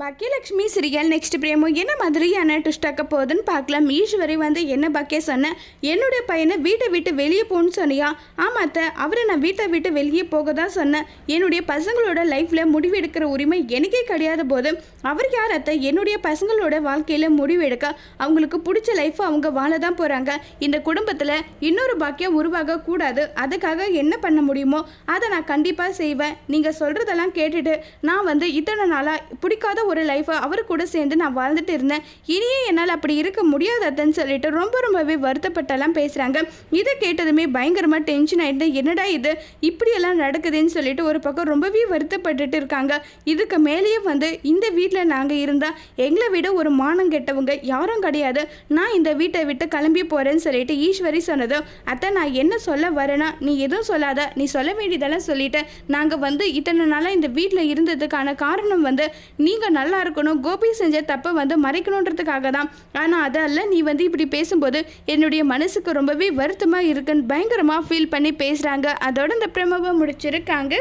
Bhagyalakshmi serial next பிரேமோ என்ன மாதிரியான ட்விஸ்டாக்க போகுதுன்னு பார்க்கலாம். ஈஸ்வரி வந்து என்ன பாக்கிய சொன்னேன் என்னுடைய பையனை வீட்டை விட்டு வெளியே போகணும்னு சொன்னியா? ஆமாம் அத்தை அவரை நான் வீட்டை விட்டு வெளியே போக தான் சொன்னேன். என்னுடைய பசங்களோட லைஃப்பில் முடிவு எடுக்கிற உரிமை எனக்கே கிடையாத போது அவர் யார் அத்தை? என்னுடைய பசங்களோட வாழ்க்கையில் முடிவு எடுக்க அவங்களுக்கு பிடிச்ச லைஃப்பை அவங்க வாழ தான் போகிறாங்க இந்த குடும்பத்தில் இன்னொரு பாக்கியம் உருவாக கூடாது. அதுக்காக என்ன பண்ண முடியுமோ அதை நான் கண்டிப்பாக செய்வேன். நீங்கள் சொல்கிறதெல்லாம் கேட்டுட்டு நான் வந்து இத்தனை நாளாக பிடிக்காத ஒரு லைஃப்பை அவர் கூட சேர்ந்து நான் வாழ்ந்துட்டு இருந்தேன். இனியே என்னால் அப்படி இருக்க முடியாததுன்னு சொல்லிட்டு ரொம்ப ரொம்பவே வருத்தப்பட்டெல்லாம் பேசுகிறாங்க இதை கேட்டதுமே பயங்கரமாக டென்ஷன் ஆகிட்டு என்னடா இது? இப்படியெல்லாம் நடக்குதுன்னு சொல்லிட்டு ஒரு பக்கம் ரொம்பவே வருத்தப்பட்டுட்டு இருக்காங்க. இதுக்கு மேலேயே வந்து இந்த வீட்டில் நாங்கள் இருந்தால் எங்களை விட ஒரு மானம் கெட்டவங்க யாரும் கிடையாது. நான் இந்த வீட்டை விட்டு கிளம்பி போகிறேன்னு சொல்லிட்டு ஈஸ்வரி சொன்னதும் அத்தை நான் என்ன சொல்ல வரேன்னா நீ எதுவும் சொல்லாத. நீ சொல்ல வேண்டியதெல்லாம் சொல்லிட்டு நாங்கள் வந்து இத்தனை நாளாக இந்த வீட்டில் இருந்ததுக்கான காரணம் வந்து நீங்கள் நல்லா இருக்கணும். கோபி செஞ்ச தப்பை வந்து மறைக்கணுன்றதுக்காக தான் ஆனால் அதால் நீ வந்து இப்படி பேசும்போது என்னுடைய மனசுக்கு ரொம்பவே வருத்தமாக இருக்குன்னு பயங்கரமாக ஃபீல் பண்ணி பேசுகிறாங்க அதோட இந்த பிரமவை முடிச்சிருக்காங்க.